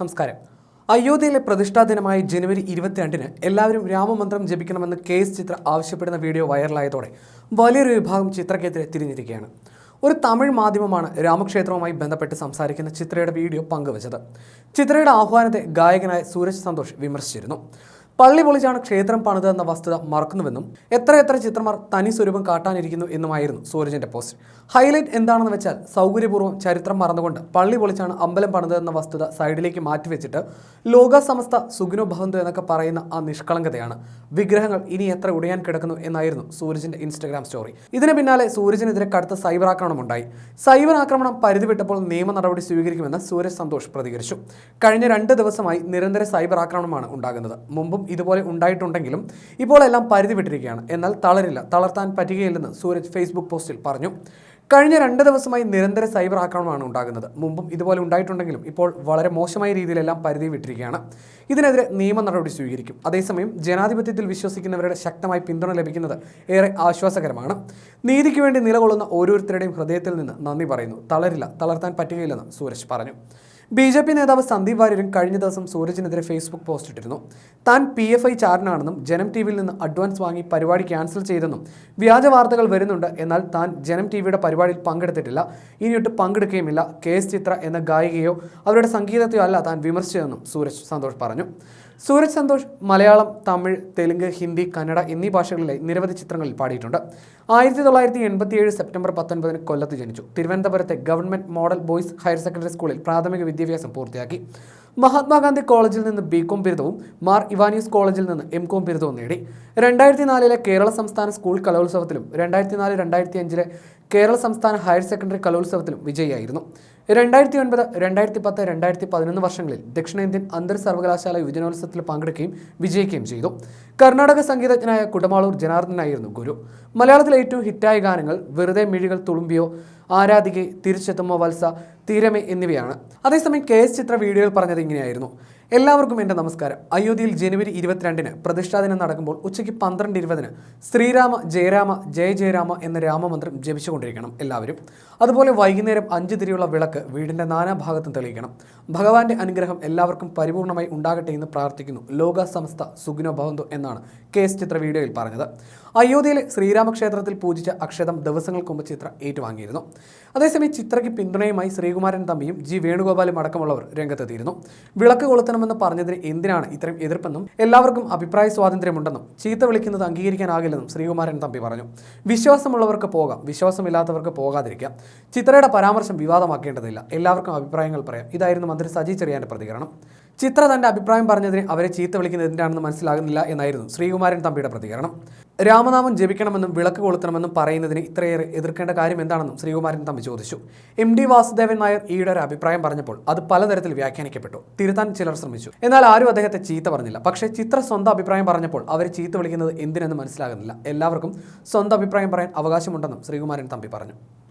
നമസ്കാരം. അയോധ്യയിലെ പ്രതിഷ്ഠാ ദിനമായ ജനുവരി ഇരുപത്തിരണ്ടിന് എല്ലാവരും രാമമന്ത്രം ജപിക്കണമെന്ന് കെ എസ് ചിത്ര ആവശ്യപ്പെടുന്ന വീഡിയോ വൈറലായതോടെ വലിയൊരു വിഭാഗം ചിത്രക്കെതിരെ തിരിഞ്ഞിരിക്കുകയാണ്. ഒരു തമിഴ് മാധ്യമമാണ് രാമക്ഷേത്രവുമായി ബന്ധപ്പെട്ട് സംസാരിക്കുന്ന ചിത്രയുടെ വീഡിയോ പങ്കുവച്ചത്. ചിത്രയുടെ ആഹ്വാനത്തെ ഗായകനായ സൂരജ് സന്തോഷ് വിമർശിച്ചിരുന്നു. പള്ളി പൊളിച്ചാണ് ക്ഷേത്രം പണിതെന്ന വസ്തുത മറക്കുന്നുവെന്നും എത്രയെത്ര ചിത്രമാർ തനി സ്വരൂപം കാട്ടാനിരിക്കുന്നു എന്നുമായിരുന്നു സൂരജിന്റെ പോസ്റ്റ്. ഹൈലൈറ്റ് എന്താണെന്ന് വെച്ചാൽ സൗകര്യപൂർവം ചരിത്രം മറന്നുകൊണ്ട് പള്ളി പൊളിച്ചാണ് അമ്പലം പണിതെന്ന വസ്തുത സൈഡിലേക്ക് മാറ്റിവെച്ചിട്ട് ലോക സമസ്ത സുഗുനോ ഭവന്തു എന്നൊക്കെ പറയുന്ന ആ നിഷ്കളങ്കതയാണ്. വിഗ്രഹങ്ങൾ ഇനി എത്ര ഉടയാൻ കിടക്കുന്നു എന്നായിരുന്നു സൂരജിന്റെ ഇൻസ്റ്റഗ്രാം സ്റ്റോറി. ഇതിന് പിന്നാലെ സൂരജിനെതിരെ കടുത്ത സൈബർ ആക്രമണം ഉണ്ടായി സൈബർ ആക്രമണം പരിധി വിട്ടപ്പോൾ നിയമ നടപടി സ്വീകരിക്കുമെന്ന് സൂരജ് സന്തോഷ് പ്രതികരിച്ചു. കഴിഞ്ഞ രണ്ട് ദിവസമായി നിരന്തര സൈബർ ആക്രമണമാണ് ഉണ്ടാകുന്നത്. മുമ്പും ഇതുപോലെ ഉണ്ടായിട്ടുണ്ടെങ്കിലും ഇപ്പോൾ എല്ലാം പരിധി വിട്ടിരിക്കുകയാണ് എന്നാൽ തളരില്ല. തളർത്താൻ പറ്റുകയില്ലെന്ന് സൂരജ് ഫേസ്ബുക്ക് പോസ്റ്റിൽ പറഞ്ഞു. കഴിഞ്ഞ രണ്ട് ദിവസമായി നിരന്തര സൈബർ ആക്രമണമാണ് ഉണ്ടാകുന്നത്. മുമ്പും ഇതുപോലെ ഉണ്ടായിട്ടുണ്ടെങ്കിലും ഇപ്പോൾ വളരെ മോശമായ രീതിയിലെല്ലാം പരിധി വിട്ടിരിക്കുകയാണ് ഇതിനെതിരെ നിയമ നടപടി സ്വീകരിക്കും. അതേസമയം ജനാധിപത്യത്തിൽ വിശ്വസിക്കുന്നവരുടെ ശക്തമായി പിന്തുണ ലഭിക്കുന്നത് ഏറെ ആശ്വാസകരമാണ്. നീതിക്ക് വേണ്ടി നിലകൊള്ളുന്ന ഓരോരുത്തരുടെയും ഹൃദയത്തിൽ നിന്ന് നന്ദി പറയുന്നു. തളരില്ല. തളർത്താൻ പറ്റുകയില്ലെന്ന് സൂരജ് പറഞ്ഞു. ബി ജെ പി നേതാവ് സന്ദീപ് വാര്യരും കഴിഞ്ഞ ദിവസം സൂരജിനെതിരെ ഫേസ്ബുക്ക് പോസ്റ്റ് ഇട്ടിരുന്നു. താൻ പി എഫ് ഐ ചാരനാണെന്നും ജനം ടി വിയിൽ നിന്ന് അഡ്വാൻസ് വാങ്ങി പരിപാടി ക്യാൻസൽ ചെയ്തെന്നും വ്യാജ വാർത്തകൾ വരുന്നുണ്ട്. എന്നാൽ താൻ ജനം ടി വിയുടെ പരിപാടിയിൽ പങ്കെടുത്തിട്ടില്ല. ഇനിയൊട്ട് പങ്കെടുക്കുകയുമില്ല. കെ എസ് ചിത്ര എന്ന ഗായികയോ അവരുടെ സംഗീതത്തെയോ അല്ല താൻ വിമർശിച്ചതെന്നും സൂരജ് സന്തോഷ് പറഞ്ഞു. സൂരജ് സന്തോഷ് മലയാളം തമിഴ് തെലുങ്ക് ഹിന്ദി കന്നഡ എന്നീ ഭാഷകളിലെ നിരവധി ചിത്രങ്ങളിൽ പാടിയിട്ടുണ്ട്. ആയിരത്തി തൊള്ളായിരത്തി എൺപത്തിയേഴ് സെപ്റ്റംബർ പത്തൊൻപതിന് കൊല്ലത്ത് ജനിച്ചു. തിരുവനന്തപുരത്തെ government model boys higher secondary സ്കൂളിൽ പ്രാഥമിക വിദ്യാഭ്യാസം പൂർത്തിയാക്കി. മഹാത്മാഗാന്ധി കോളേജിൽ നിന്ന് ബി കോം ബിരുദവും മാർ ഇവാനിയസ് കോളേജിൽ നിന്ന് എം കോം ബിരുദവും നേടി. രണ്ടായിരത്തി നാലിലെ കേരള സംസ്ഥാന സ്കൂൾ കലോത്സവത്തിലും രണ്ടായിരത്തി നാല് രണ്ടായിരത്തി അഞ്ചിലെ കേരള സംസ്ഥാന ഹയർ സെക്കൻഡറി കലോത്സവത്തിലും വിജയിയായിരുന്നു. രണ്ടായിരത്തി ഒൻപത് രണ്ടായിരത്തി പത്ത് രണ്ടായിരത്തി പതിനൊന്ന് വർഷങ്ങളിൽ ദക്ഷിണേന്ത്യൻ അന്തർ സർവകലാശാല യുവജനോത്സവത്തിൽ പങ്കെടുക്കുകയും വിജയിക്കുകയും ചെയ്തു. കർണാടക സംഗീതജ്ഞനായ കുടമാളൂർ ജനാർദ്ദനായിരുന്നു ഗുരു. മലയാളത്തിലെ ഏറ്റവും ഹിറ്റായ ഗാനങ്ങൾ വെറുതെ മിഴികൾ തുളുമ്പിയോ ആരാധികെ തിരിച്ചെത്തുമോ വത്സ തീരമേ എന്നിവയാണ്. അതേസമയം കെ എസ് ചിത്ര വീഡിയോയിൽ പറഞ്ഞത് ഇങ്ങനെയായിരുന്നു. എല്ലാവർക്കും എന്റെ നമസ്കാരം. അയോധ്യയിൽ ജനുവരി ഇരുപത്തിരണ്ടിന് പ്രതിഷ്ഠാദിനം നടക്കുമ്പോൾ ഉച്ചയ്ക്ക് പന്ത്രണ്ട് ഇരുപതിന് ശ്രീരാമ ജയരാമ ജയ ജയരാമ എന്ന രാമമന്ത്രം ജപിച്ചുകൊണ്ടിരിക്കണം എല്ലാവരും. അതുപോലെ വൈകുന്നേരം അഞ്ച് തിരിയുള്ള വിളക്ക് വീടിന്റെ നാനാഭാഗത്തും തെളിയിക്കണം. ഭഗവാന്റെ അനുഗ്രഹം എല്ലാവർക്കും പരിപൂർണമായി ഉണ്ടാകട്ടെ എന്ന് പ്രാർത്ഥിക്കുന്നു ലോക സംസ്ഥ സുഗുനോ ഭവന്തു എന്നാണ് കെ എസ് ചിത്ര വീഡിയോയിൽ പറഞ്ഞത്. അയോധ്യയിലെ ശ്രീരാമക്ഷേത്രത്തിൽ പൂജിച്ച അക്ഷതം ദിവസങ്ങൾക്ക് മുമ്പ് ചിത്ര ഏറ്റുവാങ്ങിയിരുന്നു. അതേസമയം ചിത്രയ്ക്ക് പിന്തുണയുമായി ശ്രീകുമാരൻ തമ്പിയും ജി വേണുഗോപാലും അടക്കമുള്ളവർ രംഗത്തെത്തിയിരുന്നു. വിളക്ക് കൊളുത്തണമെന്ന് പറഞ്ഞതിന് എന്തിനാണ് ഇത്രയും എതിർപ്പെന്നും എല്ലാവർക്കും അഭിപ്രായ സ്വാതന്ത്ര്യമുണ്ടെന്നും ചീത്ത വിളിക്കുന്നത് അംഗീകരിക്കാനാകില്ലെന്നും ശ്രീകുമാരൻ തമ്പി പറഞ്ഞു. വിശ്വാസമുള്ളവർക്ക് പോകാം വിശ്വാസമില്ലാത്തവർക്ക് പോകാതിരിക്കാം. ചിത്രയുടെ പരാമർശം വിവാദമാക്കേണ്ടതില്ല. എല്ലാവർക്കും അഭിപ്രായങ്ങൾ പറയാം. ഇതായിരുന്നു മന്ത്രി സജി ചെറിയാന്റെ പ്രതികരണം. ചിത്ര തന്റെ അഭിപ്രായം പറഞ്ഞതിന് അവരെ ചീത്ത വിളിക്കുന്നത് എന്തിനാണെന്ന് മനസ്സിലാകുന്നില്ല എന്നായിരുന്നു ശ്രീകുമാരൻ തമ്പിയുടെ പ്രതികരണം. രാമനാമം ജപിക്കണമെന്നും വിളക്ക് കൊളുത്തണമെന്നും പറയുന്നതിന് ഇത്രയേറെ എതിർക്കേണ്ട കാര്യം എന്താണെന്നും ശ്രീകുമാരൻ തമ്പി ചോദിച്ചു. എം ഡി വാസുദേവൻ നായർ ഈയിടെ ഒരു അഭിപ്രായം പറഞ്ഞപ്പോൾ അത് പലതരത്തിൽ വ്യാഖ്യാനിക്കപ്പെട്ടു. തിരുത്താൻ ചിലർ എന്നാൽ ആരും അദ്ദേഹത്തെ ചീത്ത പറഞ്ഞില്ല. പക്ഷേ ചിത്ര സ്വന്തം അഭിപ്രായം പറഞ്ഞപ്പോൾ അവർ ചീത്ത വിളിക്കുന്നത് എന്തിനെന്ന് മനസ്സിലാകുന്നില്ല. എല്ലാവർക്കും സ്വന്തം അഭിപ്രായം പറയാൻ അവകാശമുണ്ടെന്നും ശ്രീകുമാരൻ തമ്പി പറഞ്ഞു.